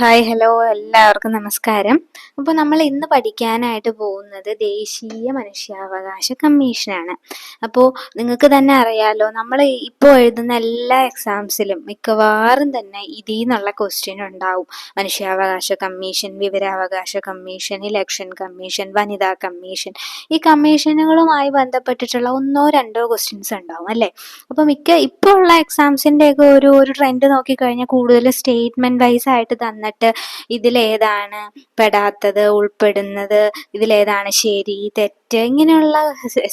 Hi hello എല്ലാവർക്കും നമസ്കാരം. അപ്പോൾ നമ്മൾ ഇന്ന് പഠിക്കാനായിട്ട് പോകുന്നത് ദേശീയ മനുഷ്യാവകാശ കമ്മീഷനാണ്. അപ്പോൾ നിങ്ങൾക്ക് തന്നെ അറിയാലോ നമ്മൾ ഇപ്പോൾ എഴുതുന്ന എല്ലാ എക്സാംസിലും മിക്കവാറും തന്നെ ഇതിൽ നിന്നുള്ള ക്വസ്റ്റ്യൻ ഉണ്ടാവും. മനുഷ്യാവകാശ കമ്മീഷൻ വിവരാവകാശ കമ്മീഷൻ ഇലക്ഷൻ കമ്മീഷൻ വനിതാ കമ്മീഷൻ. ഈ കമ്മീഷനുകളുമായി ബന്ധപ്പെട്ടിട്ടുള്ള ഒന്നോ രണ്ടോ ക്വസ്റ്റ്യൻസ് ഉണ്ടാവും അല്ലേ? അപ്പോൾ മിക്ക ഇപ്പോൾ ഉള്ള എക്സാംസിന്റെയൊക്കെ ഒരു ഒരു ട്രെൻഡ് നോക്കിക്കഴിഞ്ഞാൽ കൂടുതൽ സ്റ്റേറ്റ്മെന്റ് വൈസ് ആയിട്ട് തന്നിട്ട് ഇതിലേതാണ് പെടാത്തത് ഉൾപ്പെടുന്നത് ഇതിലേതാണ് ശരി തെറ്റ് ഇങ്ങനെയുള്ള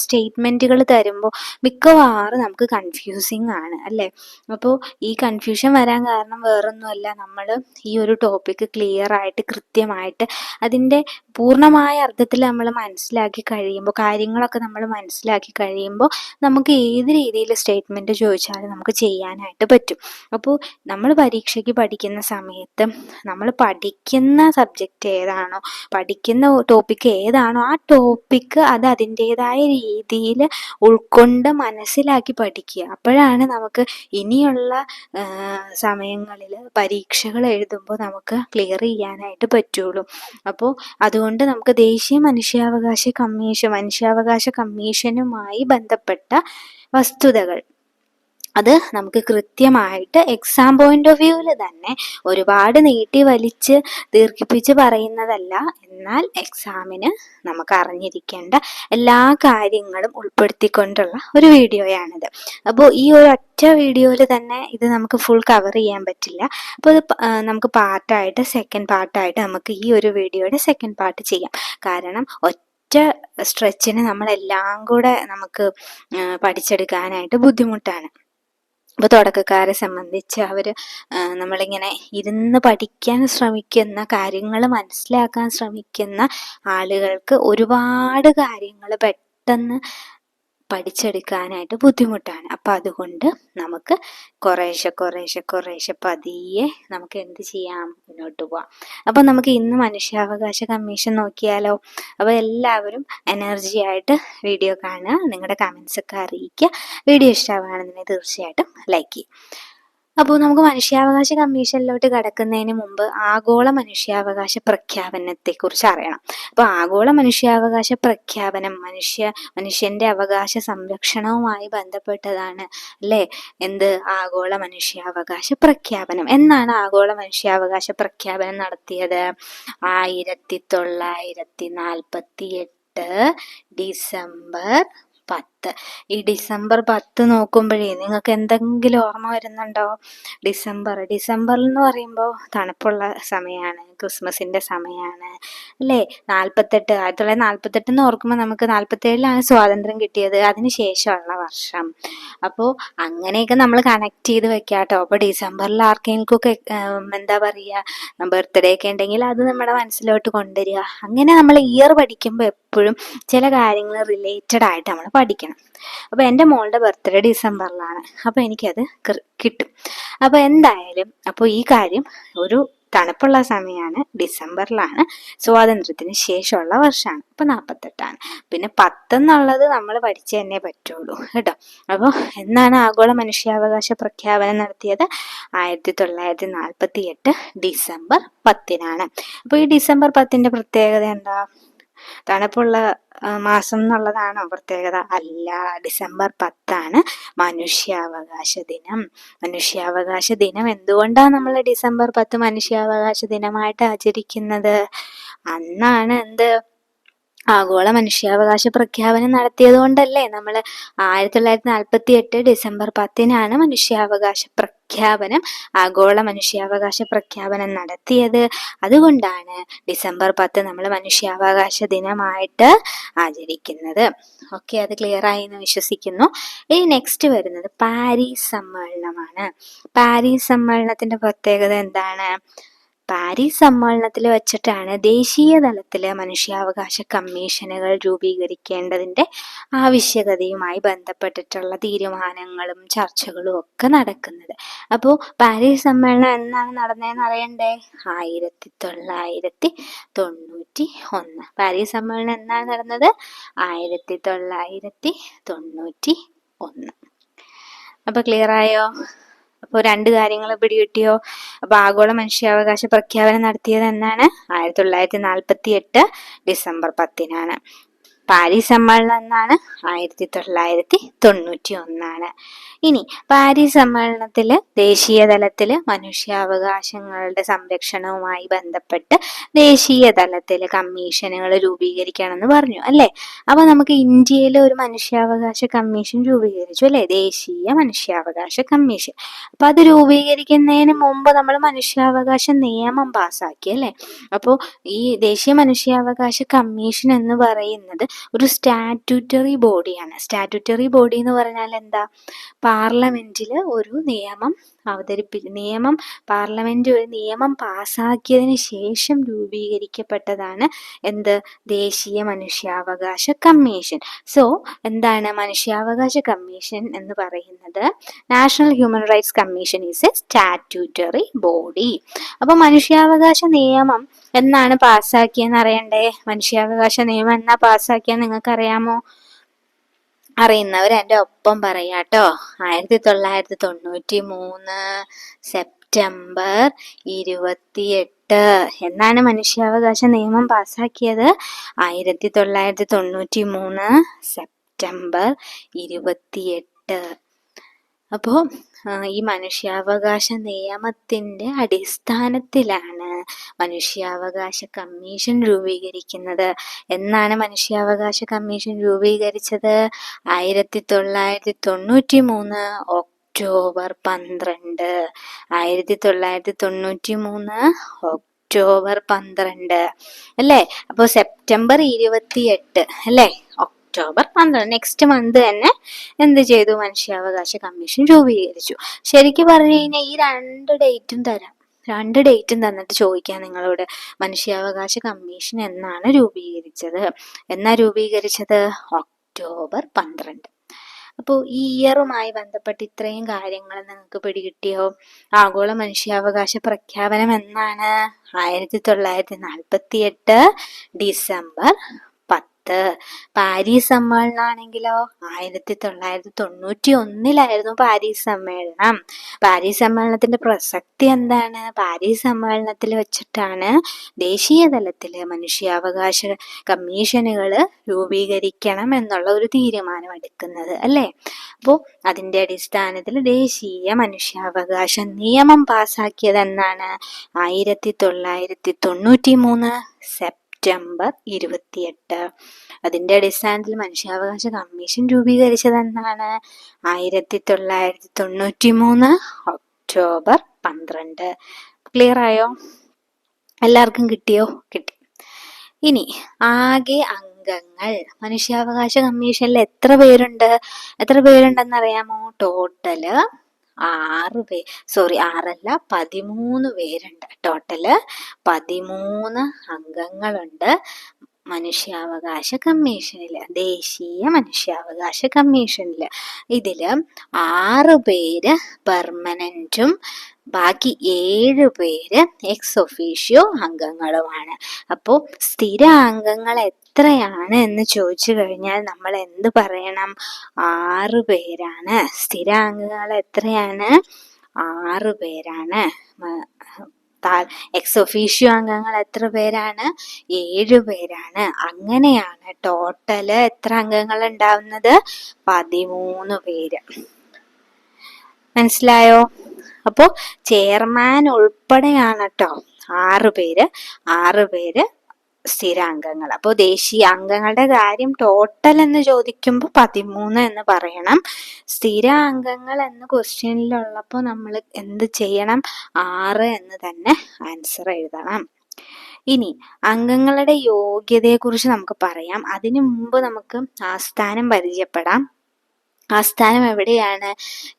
സ്റ്റേറ്റ്മെന്റുകൾ തരുമ്പോൾ മിക്കവാറും നമുക്ക് കൺഫ്യൂസിങ് ആണ് അല്ലേ? അപ്പോൾ ഈ കൺഫ്യൂഷൻ വരാൻ കാരണം വേറൊന്നുമല്ല. നമ്മൾ ഈ ഒരു ടോപ്പിക്ക് ക്ലിയർ ആയിട്ട് കൃത്യമായിട്ട് അതിന്റെ പൂർണമായ അർത്ഥത്തിൽ നമ്മൾ മനസ്സിലാക്കി കഴിയുമ്പോൾ കാര്യങ്ങളൊക്കെ നമ്മൾ മനസ്സിലാക്കി കഴിയുമ്പോൾ നമുക്ക് ഏത് രീതിയിൽ സ്റ്റേറ്റ്മെന്റ് ചോദിച്ചാലും നമുക്ക് ചെയ്യാനായിട്ട് പറ്റും. അപ്പോൾ നമ്മൾ പരീക്ഷയ്ക്ക് പഠിക്കുന്ന സമയത്ത് നമ്മൾ പഠിക്കുന്ന സബ്ജക്റ്റ് ഏതാണോ പഠിക്കുന്ന ടോപ്പിക്ക് ഏതാണോ ആ ടോപ്പിക്ക് അത് അതിന്റേതായ രീതിയിൽ ഉൾക്കൊണ്ട് മനസ്സിലാക്കി പഠിക്കുക. അപ്പോഴാണ് നമുക്ക് ഇനിയുള്ള സമയങ്ങളിൽ പരീക്ഷകൾ എഴുതുമ്പോൾ നമുക്ക് ക്ലിയർ ചെയ്യാനായിട്ട് പറ്റുള്ളൂ. അപ്പോൾ അതുകൊണ്ട് നമുക്ക് ദേശീയ മനുഷ്യാവകാശ കമ്മീഷൻ മനുഷ്യാവകാശ കമ്മീഷനുമായി ബന്ധപ്പെട്ട വസ്തുതകൾ അത് നമുക്ക് കൃത്യമായിട്ട് എക്സാം പോയിന്റ് ഓഫ് വ്യൂവിൽ തന്നെ ഒരുപാട് നീട്ടി വലിച്ച് ദീർഘിപ്പിച്ച് പറയുന്നതല്ല. എന്നാൽ എക്സാമിന് നമുക്ക് അറിഞ്ഞിരിക്കേണ്ട എല്ലാ കാര്യങ്ങളും ഉൾപ്പെടുത്തിക്കൊണ്ടുള്ള ഒരു വീഡിയോയാണിത്. അപ്പോൾ ഈ ഒരു ഒറ്റ വീഡിയോയിൽ തന്നെ ഇത് നമുക്ക് ഫുൾ കവർ ചെയ്യാൻ പറ്റില്ല. അപ്പോൾ ഇത് നമുക്ക് പാർട്ടായിട്ട് സെക്കൻഡ് പാർട്ടായിട്ട് നമുക്ക് ഈ ഒരു വീഡിയോയുടെ സെക്കൻഡ് പാർട്ട് ചെയ്യാം. കാരണം ഒറ്റ സ്ട്രെച്ചിന് നമ്മളെല്ലാം കൂടെ നമുക്ക് പഠിച്ചെടുക്കാനായിട്ട് ബുദ്ധിമുട്ടാണ്. അപ്പോൾ തുടക്കക്കാരെ സംബന്ധിച്ച് അവർ നമ്മളിങ്ങനെ ഇരുന്ന് പഠിക്കാൻ ശ്രമിക്കുന്ന കാര്യങ്ങൾ മനസ്സിലാക്കാൻ ശ്രമിക്കുന്ന ആളുകൾക്ക് ഒരുപാട് കാര്യങ്ങൾ പെട്ടെന്ന് പഠിച്ചെടുക്കാനായിട്ട് ബുദ്ധിമുട്ടാണ്. അപ്പം അതുകൊണ്ട് നമുക്ക് കുറേശ്ശെ കുറേശ്ശെ കുറേശ്ശെ പതിയെ നമുക്ക് എന്ത് ചെയ്യാം? മുന്നോട്ട് പോവാം. അപ്പം നമുക്ക് ഇന്ന് മനുഷ്യാവകാശ കമ്മീഷൻ നോക്കിയാലോ? അപ്പോൾ എല്ലാവരും എനർജി ആയിട്ട് വീഡിയോ കാണുക. നിങ്ങളുടെ കമൻസ് ഒക്കെ അറിയിക്കുക. വീഡിയോ ഇഷ്ടമാണെന്നുണ്ടെങ്കിൽ തീർച്ചയായിട്ടും ലൈക്ക് ചെയ്യും അപ്പോൾ നമുക്ക് മനുഷ്യാവകാശ കമ്മീഷനിലോട്ട് കടക്കുന്നതിന് മുമ്പ് ആഗോള മനുഷ്യാവകാശ പ്രഖ്യാപനത്തെക്കുറിച്ച് അറിയണം. അപ്പോൾ ആഗോള മനുഷ്യാവകാശ പ്രഖ്യാപനം മനുഷ്യ മനുഷ്യന്റെ അവകാശ സംരക്ഷണവുമായി ബന്ധപ്പെട്ടതാണ് അല്ലേ? എന്ത്? ആഗോള മനുഷ്യാവകാശ പ്രഖ്യാപനം. എന്നാണ് ആഗോള മനുഷ്യാവകാശ പ്രഖ്യാപനം നടത്തിയത്? ആയിരത്തി തൊള്ളായിരത്തി നാൽപ്പത്തി എട്ട് ഡിസംബർ പത്ത്. ഈ ഡിസംബർ പത്ത് നോക്കുമ്പോഴേ നിങ്ങൾക്ക് എന്തെങ്കിലും ഓർമ്മ വരുന്നുണ്ടോ? ഡിസംബർ. ഡിസംബർ എന്ന് പറയുമ്പോൾ തണുപ്പുള്ള സമയമാണ് ക്രിസ്മസിന്റെ സമയമാണ് അല്ലേ? നാൽപ്പത്തെട്ട് ആയിരത്തി തൊള്ളായിരത്തി നാൽപ്പത്തെട്ട് എന്ന് ഓർക്കുമ്പോൾ നമുക്ക് നാൽപ്പത്തേഴിലാണ് സ്വാതന്ത്ര്യം കിട്ടിയത്. അതിന് ശേഷമുള്ള വർഷം. അപ്പോൾ അങ്ങനെയൊക്കെ നമ്മൾ കണക്ട് ചെയ്ത് വെക്കാം കേട്ടോ അപ്പോൾ ഡിസംബറിൽ ആർക്കെങ്കിലുമൊക്കെ എന്താ പറയുക ബർത്ത്ഡേ ഒക്കെ ഉണ്ടെങ്കിൽ അത് നമ്മുടെ മനസ്സിലോട്ട് കൊണ്ടുവരിക. അങ്ങനെ നമ്മൾ ഇയർ പഠിക്കുമ്പോൾ എപ്പോഴും ചില കാര്യങ്ങൾ റിലേറ്റഡ് ആയിട്ട് നമ്മൾ പഠിക്കണം. അപ്പോൾ എന്റെ മോളുടെ ബർത്ത്ഡേ ഡിസംബറിലാണ്. അപ്പോൾ എനിക്കത് കിട്ടും. അപ്പോൾ എന്തായാലും അപ്പോൾ ഈ കാര്യം ഒരു തണുപ്പുള്ള സമയമാണ് ഡിസംബറിലാണ്. സ്വാതന്ത്ര്യത്തിന് ശേഷമുള്ള വർഷമാണ്. അപ്പോൾ നാൽപ്പത്തെട്ടാണ് പിന്നെ പത്തെന്നുള്ളത് നമ്മൾ പഠിച്ച് തന്നെ പറ്റുള്ളൂ കേട്ടോ. അപ്പോൾ എന്നാണ് ആഗോള മനുഷ്യാവകാശ പ്രഖ്യാപനം നടത്തിയത്? ആയിരത്തി തൊള്ളായിരത്തി നാൽപ്പത്തി എട്ട് ഡിസംബർ പത്തിനാണ്. അപ്പോൾ ഈ ഡിസംബർ പത്തിന്റെ പ്രത്യേകത എന്താ? തണുപ്പുള്ള മാസം എന്നുള്ളതാണോ പ്രത്യേകത. അല്ല ഡിസംബർ പത്താണ് മനുഷ്യാവകാശ ദിനം. മനുഷ്യാവകാശ ദിനം എന്തുകൊണ്ടാണ് നമ്മൾ ഡിസംബർ പത്ത് മനുഷ്യാവകാശ ദിനമായിട്ട് ആചരിക്കുന്നത്? അന്നാണ് എന്ത് ആഗോള മനുഷ്യാവകാശ പ്രഖ്യാപനം നടത്തിയത് കൊണ്ടല്ലേ നമ്മൾ ആയിരത്തി തൊള്ളായിരത്തി നാൽപ്പത്തി എട്ട് ഡിസംബർ പത്തിനാണ് മനുഷ്യാവകാശ പ്രഖ്യാപനം ആഗോള മനുഷ്യാവകാശ പ്രഖ്യാപനം നടത്തിയത്. അതുകൊണ്ടാണ് ഡിസംബർ പത്ത് നമ്മൾ മനുഷ്യാവകാശ ദിനമായിട്ട് ആചരിക്കുന്നത്. ഓക്കെ അത് ക്ലിയർ ആയി എന്ന് വിശ്വസിക്കുന്നു. ഇനി നെക്സ്റ്റ് വരുന്നത് പാരീസ് സമ്മേളനമാണ്. പാരീസ് സമ്മേളനത്തിന്റെ പ്രത്യേകത എന്താണ്? പാരീസ് സമ്മേളനത്തിൽ വെച്ചിട്ടാണ് ദേശീയ തലത്തിൽ മനുഷ്യാവകാശ കമ്മീഷനുകൾ രൂപീകരിക്കേണ്ടതിന്റെ ആവശ്യകതയുമായി ബന്ധപ്പെട്ടിട്ടുള്ള തീരുമാനങ്ങളും ചർച്ചകളും ഒക്കെ നടക്കുന്നത്. അപ്പോൾ പാരീസ് സമ്മേളനം എന്നാണ് നടന്നതെന്ന് അറിയണ്ടേ? ആയിരത്തി തൊള്ളായിരത്തി തൊണ്ണൂറ്റി ഒന്ന് പാരീസ് സമ്മേളനം എന്നാണ് നടന്നത്? ആയിരത്തി തൊള്ളായിരത്തി തൊണ്ണൂറ്റി ഒന്ന് അപ്പോൾ ക്ലിയർ ആയോ? അപ്പോൾ രണ്ട് കാര്യങ്ങൾ പിടികിട്ടിയോ? അപ്പോൾ ആഗോള മനുഷ്യാവകാശ പ്രഖ്യാപനം നടത്തിയത് എന്നാണ്? ആയിരത്തി തൊള്ളായിരത്തി നാൽപ്പത്തി എട്ട് ഡിസംബർ പത്തിനാണ്. പാരീസ് സമ്മേളനം എന്നാണ് ആയിരത്തി തൊള്ളായിരത്തി തൊണ്ണൂറ്റി ഒന്നാണ് ഇനി പാരീസ് സമ്മേളനത്തിൽ ദേശീയ തലത്തിൽ മനുഷ്യാവകാശങ്ങളുടെ സംരക്ഷണവുമായി ബന്ധപ്പെട്ട് ദേശീയ തലത്തിൽ കമ്മീഷനുകൾ രൂപീകരിക്കണമെന്ന് പറഞ്ഞു അല്ലേ? അപ്പൊ നമുക്ക് ഇന്ത്യയിൽ ഒരു മനുഷ്യാവകാശ കമ്മീഷൻ രൂപീകരിച്ചു അല്ലേ? ദേശീയ മനുഷ്യാവകാശ കമ്മീഷൻ. അപ്പൊ അത് രൂപീകരിക്കുന്നതിന് മുമ്പ് നമ്മൾ മനുഷ്യാവകാശ നിയമം പാസ്സാക്കി അല്ലേ? അപ്പോൾ ഈ ദേശീയ മനുഷ്യാവകാശ കമ്മീഷൻ എന്ന് പറയുന്നത് ഒരു സ്റ്റാറ്റ്യൂട്ടറി ബോഡിയാണ് സ്റ്റാറ്റ്യൂട്ടറി ബോഡി എന്ന് പറഞ്ഞാൽ എന്താ? പാർലമെന്റിൽ ഒരു നിയമം അവതരിപ്പി നിയമം പാർലമെന്റ് ഒരു നിയമം പാസ്സാക്കിയതിന് ശേഷം രൂപീകരിക്കപ്പെട്ടതാണ് എന്ത്? ദേശീയ മനുഷ്യാവകാശ കമ്മീഷൻ. സോ എന്താണ് മനുഷ്യാവകാശ കമ്മീഷൻ എന്ന് പറയുന്നത്? National human rights commission is a statutory body അപ്പൊ മനുഷ്യാവകാശ നിയമം എന്നാണ് പാസ്സാക്കിയെന്ന് അറിയണ്ടേ? മനുഷ്യാവകാശ നിയമം എന്നാ പാസ്സാക്കിയെന്ന് നിങ്ങൾക്ക് അറിയാമോ അറിയുന്നവർ എന്റെ ഒപ്പം പറയാട്ടോ ആയിരത്തി തൊള്ളായിരത്തി തൊണ്ണൂറ്റി മൂന്ന് സെപ്റ്റംബർ ഇരുപത്തിയെട്ട്. എന്നാണ് മനുഷ്യാവകാശ നിയമം പാസ്സാക്കിയത് ആയിരത്തി തൊള്ളായിരത്തി തൊണ്ണൂറ്റി മൂന്ന് സെപ്റ്റംബർ ഇരുപത്തിയെട്ട്. അപ്പോൾ ഈ മനുഷ്യാവകാശ നിയമത്തിന്റെ അടിസ്ഥാനത്തിലാണ് മനുഷ്യാവകാശ കമ്മീഷൻ രൂപീകരിക്കുന്നത്. എന്നാണ് മനുഷ്യാവകാശ കമ്മീഷൻ രൂപീകരിച്ചത്? ആയിരത്തി തൊള്ളായിരത്തി തൊണ്ണൂറ്റി മൂന്ന് ഒക്ടോബർ പന്ത്രണ്ട്. ആയിരത്തി തൊള്ളായിരത്തി തൊണ്ണൂറ്റി മൂന്ന് ഒക്ടോബർ പന്ത്രണ്ട്. അല്ലേ? അപ്പോൾ സെപ്റ്റംബർ ഇരുപത്തിയെട്ട്. അല്ലേ? ഒക്ടോബർ പന്ത്രണ്ട് നെക്സ്റ്റ് മന്ത് തന്നെ എന്ത് ചെയ്തു? മനുഷ്യാവകാശ കമ്മീഷൻ രൂപീകരിച്ചു. ശരിക്കും പറഞ്ഞു കഴിഞ്ഞാൽ ഈ രണ്ട് ഡേറ്റും തരാം. രണ്ട് ഡേറ്റും തന്നിട്ട് ചോദിക്കാം നിങ്ങളോട്. മനുഷ്യാവകാശ കമ്മീഷൻ എന്നാണ് രൂപീകരിച്ചത്. എന്നാ രൂപീകരിച്ചത്? ഒക്ടോബർ പന്ത്രണ്ട്. അപ്പോൾ ഈ ഇയറുമായി ബന്ധപ്പെട്ട് ഇത്രയും കാര്യങ്ങൾ നിങ്ങൾക്ക് പിടികിട്ടിയോ? ആഗോള മനുഷ്യാവകാശ പ്രഖ്യാപനം എന്നാണ്? ആയിരത്തി തൊള്ളായിരത്തി നാൽപ്പത്തി എട്ട് ഡിസംബർ പത്ത്. പാരീസ് സമ്മേളനമാണെങ്കിലോ ആയിരത്തി തൊള്ളായിരത്തി തൊണ്ണൂറ്റി ഒന്നിലായിരുന്നു പാരീസ് സമ്മേളനം. പാരീസ് സമ്മേളനത്തിന്റെ പ്രസക്തി എന്താണ്? പാരീസ് സമ്മേളനത്തിൽ വെച്ചിട്ടാണ് ദേശീയ തലത്തിൽ മനുഷ്യാവകാശ കമ്മീഷനുകൾ രൂപീകരിക്കണം എന്നുള്ള ഒരു തീരുമാനം എടുക്കുന്നത് അല്ലേ? അപ്പോൾ അതിന്റെ അടിസ്ഥാനത്തിൽ ദേശീയ മനുഷ്യാവകാശ നിയമം പാസ്സാക്കിയത് എന്നാണ് ആയിരത്തി തൊള്ളായിരത്തി തൊണ്ണൂറ്റി മൂന്ന് സെപ്റ്റംബർ സെപ്റ്റംബർ ഇരുപത്തിയെട്ട്. അതിന്റെ അടിസ്ഥാനത്തിൽ മനുഷ്യാവകാശ കമ്മീഷൻ രൂപീകരിച്ചതെന്നാണ് ആയിരത്തി തൊള്ളായിരത്തി തൊണ്ണൂറ്റി മൂന്ന് ഒക്ടോബർ പന്ത്രണ്ട്. ക്ലിയർ ആയോ? എല്ലാവർക്കും കിട്ടിയോ? കിട്ടി. ഇനി ആകെ അംഗങ്ങൾ. മനുഷ്യാവകാശ കമ്മീഷനിൽ എത്ര പേരുണ്ട്? എത്ര പേരുണ്ടെന്ന് അറിയാമോ ടോട്ടൽ ആറ് പേ സോറി ആറല്ല പതിമൂന്ന് പേരുണ്ട്. ടോട്ടൽ പതിമൂന്ന് അംഗങ്ങളുണ്ട്. മനുഷ്യാവകാശ കമ്മീഷനിൽ ദേശീയ മനുഷ്യാവകാശ കമ്മീഷനിൽ. ഇതിൽ ആറ് പേര് പെർമനന്റും ബാക്കി ഏഴ് പേര് എക്സ് ഒഫീഷ്യോ അംഗങ്ങളുമാണ്. അപ്പോൾ സ്ഥിര അംഗങ്ങൾ എത്രയാണ് എന്ന് ചോദിച്ചു കഴിഞ്ഞാൽ നമ്മൾ എന്ത് പറയണം? ആറ് പേരാണ്. സ്ഥിര അംഗങ്ങൾ എത്രയാണ്? ആറ് പേരാണ്. എക്സ് ഒഫീഷ്യോ അംഗങ്ങൾ എത്ര പേരാണ്? ഏഴു പേരാണ്. അങ്ങനെയാണ് ടോട്ടൽ എത്ര അംഗങ്ങൾ ഉണ്ടാവുന്നത്? പതിമൂന്ന് പേര്. മനസ്സിലായോ? അപ്പോൾ ചെയർമാൻ ഉൾപ്പെടെയാണ് കേട്ടോ ആറ് പേര്. ആറ് പേര് സ്ഥിരാംഗങ്ങൾ. അപ്പോൾ ദേശീയ അംഗങ്ങളുടെ കാര്യം ടോട്ടൽ എന്ന് ചോദിക്കുമ്പോൾ പതിമൂന്ന് എന്ന് പറയണം. സ്ഥിര അംഗങ്ങൾ എന്ന ക്വസ്റ്റ്യനിലുള്ളപ്പോൾ നമ്മൾ എന്ത് ചെയ്യണം? ആറ് എന്ന് തന്നെ ആൻസർ എഴുതണം. ഇനി അംഗങ്ങളുടെ യോഗ്യതയെക്കുറിച്ച് നമുക്ക് പറയാം. അതിനു മുമ്പ് നമുക്ക് ആസ്ഥാനം പരിചയപ്പെടാം. ആസ്ഥാനം എവിടെയാണ്?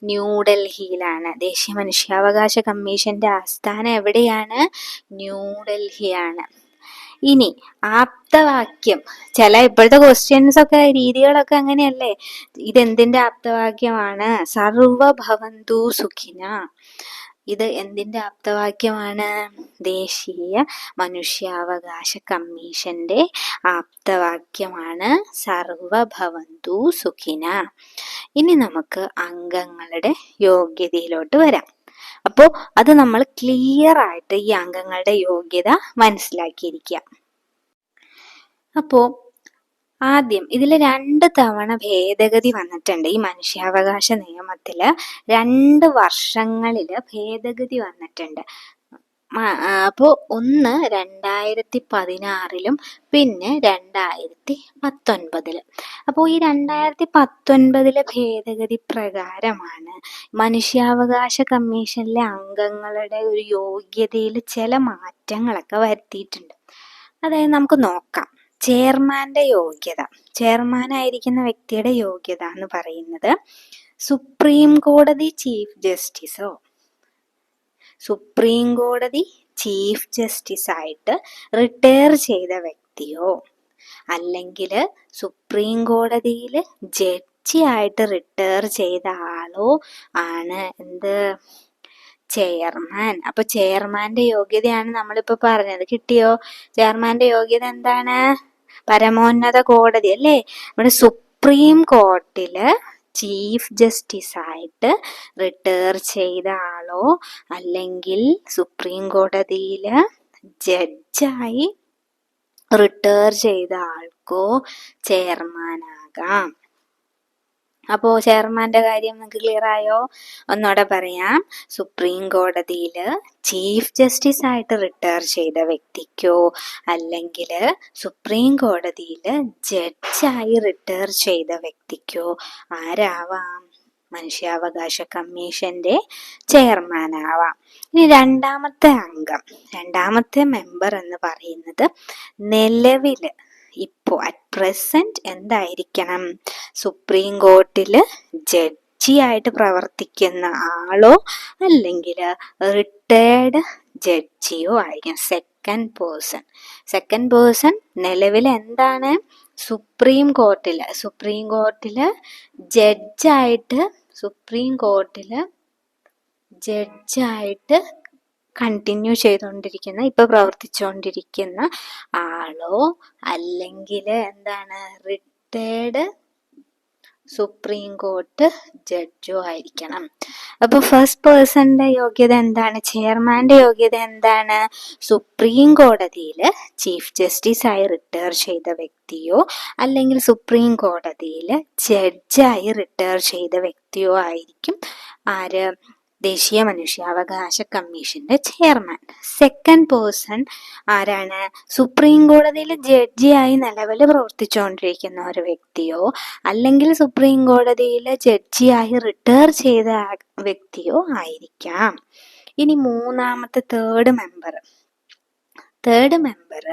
ന്യൂഡൽഹിയിലാണ് ദേശീയ മനുഷ്യാവകാശ കമ്മീഷന്റെ ആസ്ഥാനം എവിടെയാണ്? ന്യൂഡൽഹിയാണ് ഇനി ആപ്തവാക്യം. ചില ഇപ്പോഴത്തെ ക്വസ്റ്റ്യൻസ് ഒക്കെ രീതികളൊക്കെ അങ്ങനെയല്ലേ? ഇതെന്തിന്റെ ആപ്തവാക്യമാണ്? സർവഭവന്തു സുഖിന. ഇത് എന്തിന്റെ ആപ്തവാക്യമാണ്? ദേശീയ മനുഷ്യാവകാശ കമ്മീഷന്റെ ആപ്തവാക്യമാണ് സർവഭവന്തു സുഖിന. ഇനി നമുക്ക് അംഗങ്ങളുടെ യോഗ്യതയിലോട്ട് വരാം. അപ്പോൾ അത് നമ്മൾ ക്ലിയർ ആയിട്ട് ഈ അംഗങ്ങളുടെ യോഗ്യത മനസ്സിലാക്കിയിരിക്കുക അപ്പോൾ ആദ്യം ഇതിൽ രണ്ട് തവണ ഭേദഗതി വന്നിട്ടുണ്ട് ഈ മനുഷ്യാവകാശ നിയമത്തിൽ രണ്ട് വർഷങ്ങളിൽ ഭേദഗതി വന്നിട്ടുണ്ട്. അപ്പോൾ ഒന്ന് രണ്ടായിരത്തി പതിനാറിലും പിന്നെ രണ്ടായിരത്തി പത്തൊൻപതിൽ അപ്പോൾ ഈ രണ്ടായിരത്തി പത്തൊൻപതിലെ ഭേദഗതി പ്രകാരമാണ് മനുഷ്യാവകാശ കമ്മീഷനിലെ അംഗങ്ങളുടെ ഒരു യോഗ്യതയിൽ ചില മാറ്റങ്ങളൊക്കെ വരുത്തിയിട്ടുണ്ട്. അതായത് നമുക്ക് നോക്കാം. ചെയർമാന്റെ യോഗ്യത. ചെയർമാൻ ആയിരിക്കുന്ന വ്യക്തിയുടെ യോഗ്യത എന്ന് പറയുന്നത് സുപ്രീം കോടതി ചീഫ് ജസ്റ്റിസോ സുപ്രീം കോടതി ചീഫ് ജസ്റ്റിസ് ആയിട്ട് റിട്ടയർ ചെയ്ത വ്യക്തിയോ അല്ലെങ്കിൽ സുപ്രീം കോടതിയിൽ ജഡ്ജി ആയിട്ട് റിട്ടയർ ചെയ്ത ആളോ ആണ് എന്ത്? ചെയർമാൻ. അപ്പൊ ചെയർമാന്റെ യോഗ്യതയാണ് നമ്മളിപ്പോ പറഞ്ഞത്. കിട്ടിയോ? ചെയർമാന്റെ യോഗ്യത എന്താണ്? പരമോന്നത കോടതി അല്ലേ? നമ്മുടെ സുപ്രീം കോർട്ടിൽ ചീഫ് ജസ്റ്റിസ് ആയിട്ട് റിട്ടയർ ചെയ്ത ആളോ അല്ലെങ്കിൽ സുപ്രീം കോടതിയിൽ ജഡ്ജായി റിട്ടയർ ചെയ്ത ആൾക്കോ ചെയർമാനാകാം അപ്പോൾ ചെയർമാന്റെ കാര്യം നിങ്ങൾക്ക് ക്ലിയർ ആയോ? ഒന്നുകൂടെ പറയാം. സുപ്രീം കോടതിയിൽ ചീഫ് ജസ്റ്റിസ് ആയിട്ട് റിട്ടയർ ചെയ്ത വ്യക്തിക്കോ അല്ലെങ്കിൽ സുപ്രീം കോടതിയിൽ ജഡ്ജായി റിട്ടയർ ചെയ്ത വ്യക്തിക്കോ ആരാവാം? മനുഷ്യാവകാശ കമ്മീഷന്റെ ചെയർമാൻ ആവാം. ഇനി രണ്ടാമത്തെ അംഗം രണ്ടാമത്തെ മെമ്പർ എന്ന് പറയുന്നത് നിലവിൽ ഇപ്പോ അറ്റ് പ്രസന്റ് എന്തായിരിക്കണം? സുപ്രീം കോർട്ടിൽ ജഡ്ജി ആയിട്ട് പ്രവർത്തിക്കുന്ന ആളോ അല്ലെങ്കിൽ റിട്ടയർഡ് ജഡ്ജിയോ ആയിരിക്കും സെക്കൻഡ് പേഴ്സൺ സെക്കൻഡ് പേഴ്സൺ നിലവിൽ എന്താണ്? സുപ്രീം കോർട്ടിൽ സുപ്രീം കോർട്ടിൽ ജഡ്ജായിട്ട് സുപ്രീം കോർട്ടിൽ ജഡ്ജായിട്ട് കണ്ടിന്യൂ ചെയ്തുകൊണ്ടിരിക്കുന്ന ഇപ്പൊ പ്രവർത്തിച്ചുകൊണ്ടിരിക്കുന്ന ആളോ അല്ലെങ്കിൽ എന്താണ് റിട്ടയർഡ് സുപ്രീം കോർട്ട് ജഡ്ജോ ആയിരിക്കണം. അപ്പൊ ഫസ്റ്റ് പേഴ്സന്റെ യോഗ്യത എന്താണ്? ചെയർമാന്റെ യോഗ്യത എന്താണ്? സുപ്രീം കോടതിയിൽ ചീഫ് ജസ്റ്റിസ് ആയി റിട്ടയർ ചെയ്ത വ്യക്തിയോ അല്ലെങ്കിൽ സുപ്രീം കോടതിയിൽ ജഡ്ജായി റിട്ടയർ ചെയ്ത വ്യക്തിയോ ആയിരിക്കും. ആര്? ദേശീയ മനുഷ്യാവകാശ കമ്മീഷന്റെ ചെയർമാൻ. സെക്കൻഡ് പേഴ്സൺ ആരാണ്? സുപ്രീം കോടതിയിൽ ജഡ്ജിയായി നിലവിൽ പ്രവർത്തിച്ചുകൊണ്ടിരിക്കുന്ന ഒരു വ്യക്തിയോ അല്ലെങ്കിൽ സുപ്രീം കോടതിയിൽ ജഡ്ജിയായി റിട്ടയർ ചെയ്ത വ്യക്തിയോ ആയിരിക്കാം. ഇനി മൂന്നാമത്തെ തേർഡ് മെമ്പർ തേർഡ് മെമ്പർ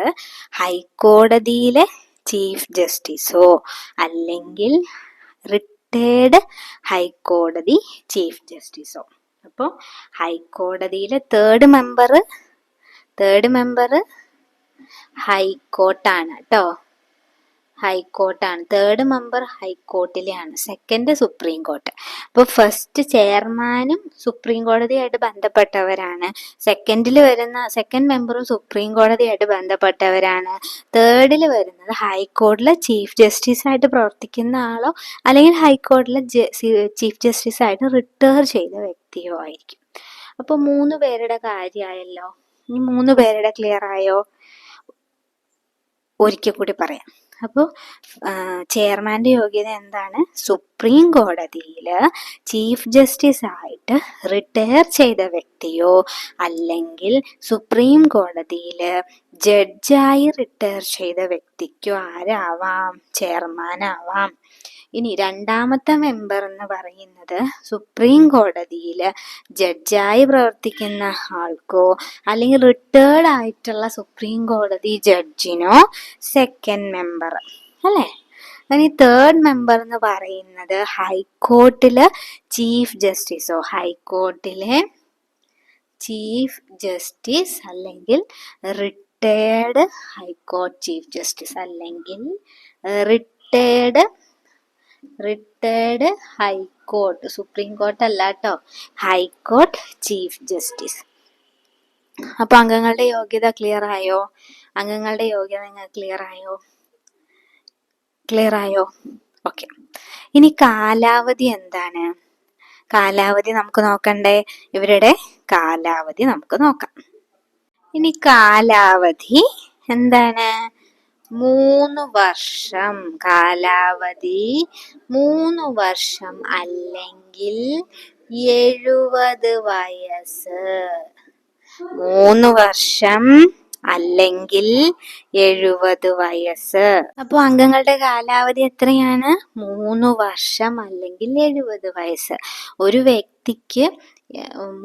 ഹൈക്കോടതിയിലെ ചീഫ് ജസ്റ്റിസോ അല്ലെങ്കിൽ റിട്ടയർഡ് ഹൈക്കോടതി ചീഫ് ജസ്റ്റിസോ അപ്പോൾ ഹൈക്കോടതിയിലെ തേർഡ് മെമ്പർ തേർഡ് മെമ്പർ ഹൈക്കോർട്ടാണ് കേട്ടോ ഹൈക്കോർട്ടാണ്. തേർഡ് മെമ്പർ ഹൈക്കോർട്ടിലെയാണ്. സെക്കൻഡ് സുപ്രീം കോർട്ട് അപ്പോൾ ഫസ്റ്റ് ചെയർമാനും സുപ്രീം കോടതിയായിട്ട് ബന്ധപ്പെട്ടവരാണ്. സെക്കൻഡിൽ വരുന്ന സെക്കൻഡ് മെമ്പറും സുപ്രീം കോടതിയായിട്ട് ബന്ധപ്പെട്ടവരാണ്. തേർഡിൽ വരുന്നത് ഹൈക്കോർട്ടിലെ ചീഫ് ജസ്റ്റിസ് ആയിട്ട് പ്രവർത്തിക്കുന്ന ആളോ അല്ലെങ്കിൽ ഹൈക്കോർട്ടിലെ ചീഫ് ജസ്റ്റിസ് ആയിട്ട് റിട്ടയർ ചെയ്ത വ്യക്തിയോ ആയിരിക്കും. അപ്പോൾ മൂന്ന് പേരുടെ കാര്യമായല്ലോ. ഈ മൂന്ന് പേരുടെ ക്ലിയർ ആയോ? ഒരിക്കൽ കൂടി പറയാം. അപ്പോൾ ചെയർമാന്റെ യോഗ്യത എന്താണ്? സുപ്രീം കോടതിയിൽ ചീഫ് ജസ്റ്റിസ് ആയിട്ട് റിട്ടയർ ചെയ്ത വ്യക്തിയോ അല്ലെങ്കിൽ സുപ്രീം കോടതിയിൽ ജഡ്ജായി റിട്ടയർ ചെയ്ത വ്യക്തിക്കോ ആരാവാം? ചെയർമാനാവാം. ഇനി രണ്ടാമത്തെ മെമ്പർ എന്ന് പറയുന്നത് സുപ്രീം കോടതിയിൽ ജഡ്ജായി പ്രവർത്തിക്കുന്ന ആൾക്കോ അല്ലെങ്കിൽ റിട്ടേർഡ് ആയിട്ടുള്ള സുപ്രീം കോടതി ജഡ്ജിനോ സെക്കൻഡ് മെമ്പർ അല്ലേ? ഇനി തേർഡ് മെമ്പർ എന്ന് പറയുന്നത് ഹൈക്കോർട്ടിലെ ചീഫ് ജസ്റ്റിസോ ഹൈക്കോർട്ടിലെ ചീഫ് ജസ്റ്റിസ് അല്ലെങ്കിൽ retired high court chief justice അല്ലെങ്കിൽ retired retired high court supreme court അല്ല കേട്ടോ ഹൈക്കോർട്ട് ചീഫ് ജസ്റ്റിസ്. അപ്പൊ അംഗങ്ങളുടെ യോഗ്യത ക്ലിയർ ആയോ? അംഗങ്ങളുടെ യോഗ്യത നിങ്ങൾ ക്ലിയർ ആയോ? ക്ലിയർ ആയോ? ഓക്കെ ഇനി കാലാവധി എന്താണ്? കാലാവധി നമുക്ക് നോക്കണ്ടേ? ഇവരുടെ കാലാവധി നമുക്ക് നോക്കാം. ഇനി കാലാവധി എന്താണ്? മൂന്ന് വർഷം കാലാവധി മൂന്ന് വർഷം അല്ലെങ്കിൽ എഴുപത് വയസ്സ്. മൂന്ന് വർഷം അല്ലെങ്കിൽ എഴുപത് വയസ്സ്. അപ്പോൾ അംഗങ്ങളുടെ കാലാവധി എത്രയാണ്? മൂന്ന് വർഷം അല്ലെങ്കിൽ എഴുപത് വയസ്സ്. ഒരു വ്യക്തിക്ക്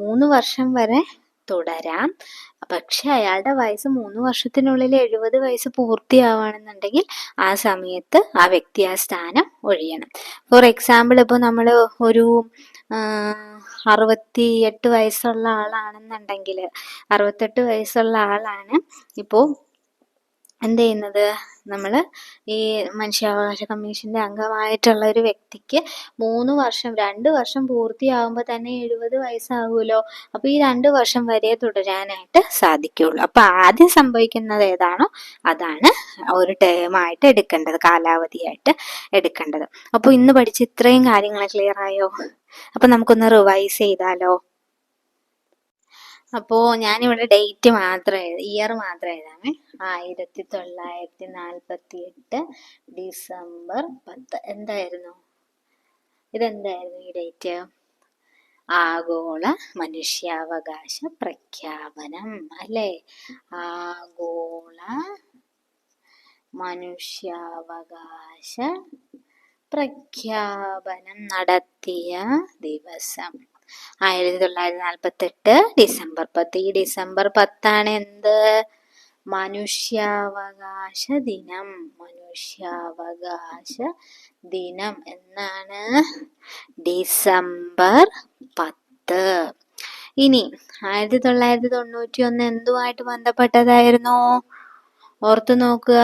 മൂന്ന് വർഷം വരെ തുടരാം. പക്ഷെ അയാളുടെ വയസ്സ് മൂന്ന് വർഷത്തിനുള്ളിൽ എഴുപത് വയസ്സ് പൂർത്തിയാവുകയാണെന്നുണ്ടെങ്കിൽ ആ സമയത്ത് ആ വ്യക്തി ആ സ്ഥാനം ഒഴിയണം. ഫോർ എക്സാമ്പിൾ ഇപ്പോൾ നമ്മൾ ഒരു അറുപത്തി എട്ട് വയസ്സുള്ള ആളാണെന്നുണ്ടെങ്കിൽ അറുപത്തെട്ട് വയസ്സുള്ള ആളാണ് ഇപ്പോൾ എന്ത് ചെയ്യുന്നത്? നമ്മൾ ഈ മനുഷ്യാവകാശ കമ്മീഷന്റെ അംഗമായിട്ടുള്ള ഒരു വ്യക്തിക്ക് മൂന്ന് വർഷം രണ്ട് വർഷം പൂർത്തിയാകുമ്പോൾ തന്നെ എഴുപത് വയസ്സാകുമല്ലോ അപ്പോൾ ഈ രണ്ട് വർഷം വരെ തുടരാനായിട്ട് സാധിക്കുകയുള്ളു അപ്പോൾ ആദ്യം സംഭവിക്കുന്നത് ഏതാണോ അതാണ് ഒരു ടേമായിട്ട് എടുക്കേണ്ടത് കാലാവധിയായിട്ട് എടുക്കേണ്ടത്. അപ്പോൾ ഇന്ന് പഠിച്ച ഇത്രയും കാര്യങ്ങൾ ക്ലിയർ ആയോ? അപ്പോൾ നമുക്കൊന്ന് റിവൈസ് ചെയ്താലോ? അപ്പോൾ ഞാനിവിടെ ഡേറ്റ് മാത്രം ഇയർ മാത്രം എഴുതാമേ. ആയിരത്തി തൊള്ളായിരത്തി നാൽപ്പത്തി എട്ട് ഡിസംബർ പത്ത്. എന്തായിരുന്നു? ഇതെന്തായിരുന്നു ഈ ഡേറ്റ് ആഗോള മനുഷ്യാവകാശ പ്രഖ്യാപനം അല്ലേ? ആഗോള മനുഷ്യാവകാശ പ്രഖ്യാപനം നടത്തിയ ദിവസം. ആയിരത്തി തൊള്ളായിരത്തി നാൽപ്പത്തി എട്ട് ഡിസംബർ പത്ത്. ഈ ഡിസംബർ പത്താണ് എന്ത്? മനുഷ്യാവകാശ ദിനം. മനുഷ്യാവകാശ ദിനം എന്നാണ്? ഡിസംബർ പത്ത്. ഇനി ആയിരത്തി തൊള്ളായിരത്തി തൊണ്ണൂറ്റി ഒന്ന് എന്തുമായിട്ട് ബന്ധപ്പെട്ടതായിരുന്നു? ഓർത്തു നോക്കുക.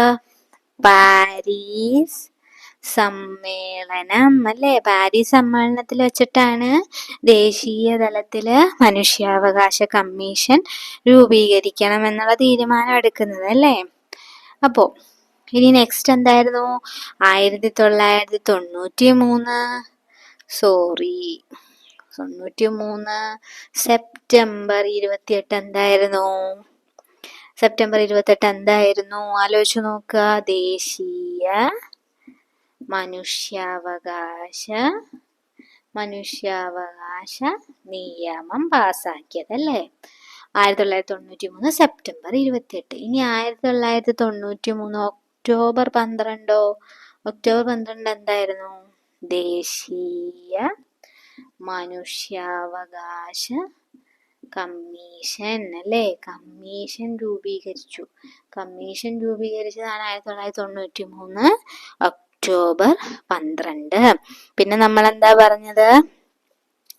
പാരീസ് സമ്മേളനം അല്ലേ പാരീസ് സമ്മേളനത്തിൽ വെച്ചിട്ടാണ് ദേശീയ തലത്തിൽ മനുഷ്യാവകാശ കമ്മീഷൻ രൂപീകരിക്കണം എന്നുള്ള തീരുമാനം എടുക്കുന്നത് അല്ലേ? അപ്പോ ഇനി നെക്സ്റ്റ് എന്തായിരുന്നു? ആയിരത്തി തൊള്ളായിരത്തി തൊണ്ണൂറ്റി മൂന്ന് സോറി തൊണ്ണൂറ്റി മൂന്ന് സെപ്റ്റംബർ ഇരുപത്തിയെട്ട് എന്തായിരുന്നു? സെപ്റ്റംബർ ഇരുപത്തെട്ട് എന്തായിരുന്നു? ആലോചിച്ചു നോക്കുക. ദേശീയ മനുഷ്യാവകാശ മനുഷ്യാവകാശ നിയമം പാസാക്കിയതല്ലേ? ആയിരത്തി തൊള്ളായിരത്തി തൊണ്ണൂറ്റി മൂന്ന് സെപ്റ്റംബർ ഇരുപത്തിയെട്ട്. ഇനി ആയിരത്തി തൊള്ളായിരത്തി തൊണ്ണൂറ്റി മൂന്ന് ഒക്ടോബർ പന്ത്രണ്ടോ? ഒക്ടോബർ പന്ത്രണ്ട് എന്തായിരുന്നു? ദേശീയ മനുഷ്യാവകാശ കമ്മീഷൻ അല്ലേ? കമ്മീഷൻ രൂപീകരിച്ചു. കമ്മീഷൻ രൂപീകരിച്ചതാണ് ആയിരത്തി തൊള്ളായിരത്തി തൊണ്ണൂറ്റി മൂന്ന് ഒക്ടോബർ പന്ത്രണ്ട്. പിന്നെ നമ്മൾ എന്താ പറഞ്ഞത്?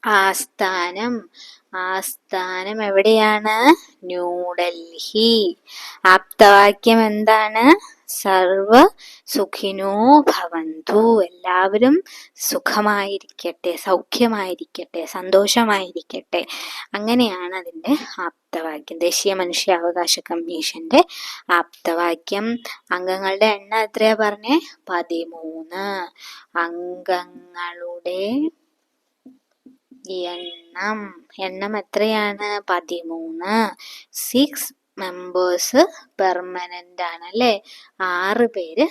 ആസ്ഥാനം. ആസ്ഥാനം എവിടെയാണ്? ന്യൂഡൽഹി. ആപ്തവാക്യം എന്താണ്? സർവ സുഖിനോ ഭവന്തു. എല്ലാവരും സുഖമായിരിക്കട്ടെ സൗഖ്യമായിരിക്കട്ടെ സന്തോഷമായിരിക്കട്ടെ. അങ്ങനെയാണ് അതിന്റെ ആപ്തവാക്യം. ദേശീയ മനുഷ്യാവകാശ കമ്മീഷന്റെ ആപ്തവാക്യം. അംഗങ്ങളുടെ എണ്ണം എത്രയാ പറഞ്ഞേ? പതിമൂന്ന്. അംഗങ്ങളുടെ എണ്ണം. എണ്ണം എത്രയാണ്? പതിമൂന്ന്. സിക്സ് മെമ്പേഴ്സ് പെർമനന്റ് ആണ് അല്ലേ? ആറ് പേര്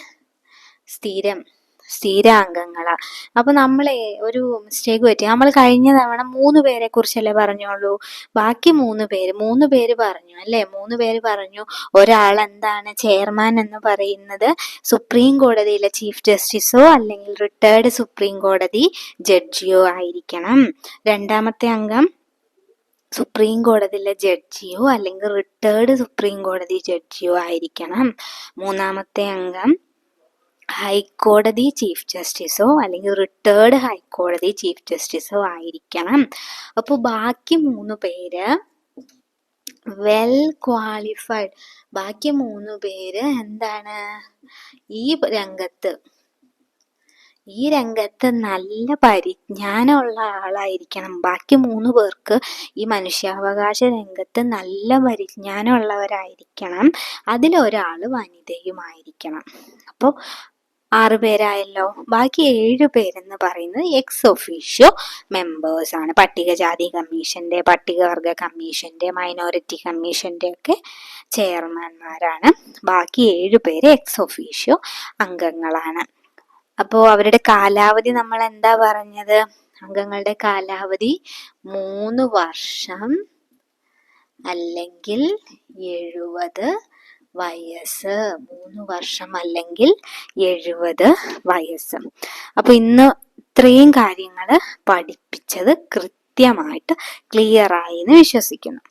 സ്ഥിരം. സ്ഥിരാംഗങ്ങളാ. അപ്പൊ നമ്മളെ ഒരു മിസ്റ്റേക്ക് പറ്റി. നമ്മൾ കഴിഞ്ഞ തവണ മൂന്ന് പേരെ കുറിച്ചല്ലേ പറഞ്ഞോളൂ? ബാക്കി മൂന്ന് പേര് മൂന്ന് പേര് പറഞ്ഞു അല്ലേ? മൂന്ന് പേര് പറഞ്ഞു ഒരാൾ എന്താണ് ചെയർമാൻ എന്ന് പറയുന്നത് സുപ്രീം കോടതിയിലെ ചീഫ് ജസ്റ്റിസോ അല്ലെങ്കിൽ റിട്ടയർഡ് സുപ്രീം കോടതി ജഡ്ജിയോ ആയിരിക്കണം. രണ്ടാമത്തെ അംഗം സുപ്രീം കോടതിയിലെ ജഡ്ജിയോ അല്ലെങ്കിൽ റിട്ടയർഡ് സുപ്രീം കോടതി ജഡ്ജിയോ ആയിരിക്കണം. മൂന്നാമത്തെ അംഗം ഹൈക്കോടതി ചീഫ് ജസ്റ്റിസോ അല്ലെങ്കിൽ റിട്ടേർഡ് ഹൈക്കോടതി ചീഫ് ജസ്റ്റിസോ ആയിരിക്കണം. അപ്പോൾ ബാക്കി മൂന്ന് പേര് വെൽ ക്വാളിഫൈഡ് ബാക്കി മൂന്ന് പേര് എന്താണ്? ഈ രംഗത്ത് ഈ രംഗത്ത് നല്ല പരിജ്ഞാനമുള്ള ആളായിരിക്കണം. ബാക്കി മൂന്ന് പേർക്ക് ഈ മനുഷ്യാവകാശ രംഗത്ത് നല്ല പരിജ്ഞാനമുള്ളവരായിരിക്കണം. അതിലൊരാൾ വനിതയുമായിരിക്കണം. അപ്പോൾ ആറ് പേരായല്ലോ. ബാക്കി ഏഴ് പേരെന്ന് പറയുന്നത് എക്സ് ഒഫീഷ്യോ മെമ്പേഴ്സ് ആണ്. പട്ടികജാതി കമ്മീഷന്റെ പട്ടികവർഗ കമ്മീഷന്റെ മൈനോറിറ്റി കമ്മീഷന്റെ ഒക്കെ ചെയർമാൻമാരാണ്. ബാക്കി ഏഴ് പേര് എക്സ് ഒഫീഷ്യോ അംഗങ്ങളാണ്. അപ്പോൾ അവരുടെ കാലാവധി നമ്മൾ എന്താ പറഞ്ഞത്? അംഗങ്ങളുടെ കാലാവധി മൂന്ന് വർഷം അല്ലെങ്കിൽ എഴുപത് വയസ്സ് മൂന്ന് വർഷം അല്ലെങ്കിൽ എഴുപത് വയസ്സ്. അപ്പൊ ഇന്ന് ഇത്രയും കാര്യങ്ങൾ പഠിപ്പിച്ചത് കൃത്യമായിട്ട് ക്ലിയർ ആയി എന്ന് വിശ്വസിക്കുന്നു.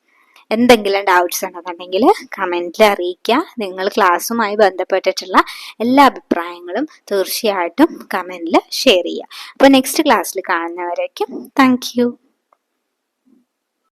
എന്തെങ്കിലും ഡൗട്ട്സ് ഉണ്ടെന്നുണ്ടെങ്കിൽ കമന്റിൽ അറിയിക്കുക. നിങ്ങൾ ക്ലാസ്സുമായി ബന്ധപ്പെട്ടിട്ടുള്ള എല്ലാ അഭിപ്രായങ്ങളും തീർച്ചയായിട്ടും കമന്റിൽ ഷെയർ ചെയ്യുക. അപ്പോൾ നെക്സ്റ്റ് ക്ലാസ്സിൽ കാണുന്നവരേക്കും താങ്ക്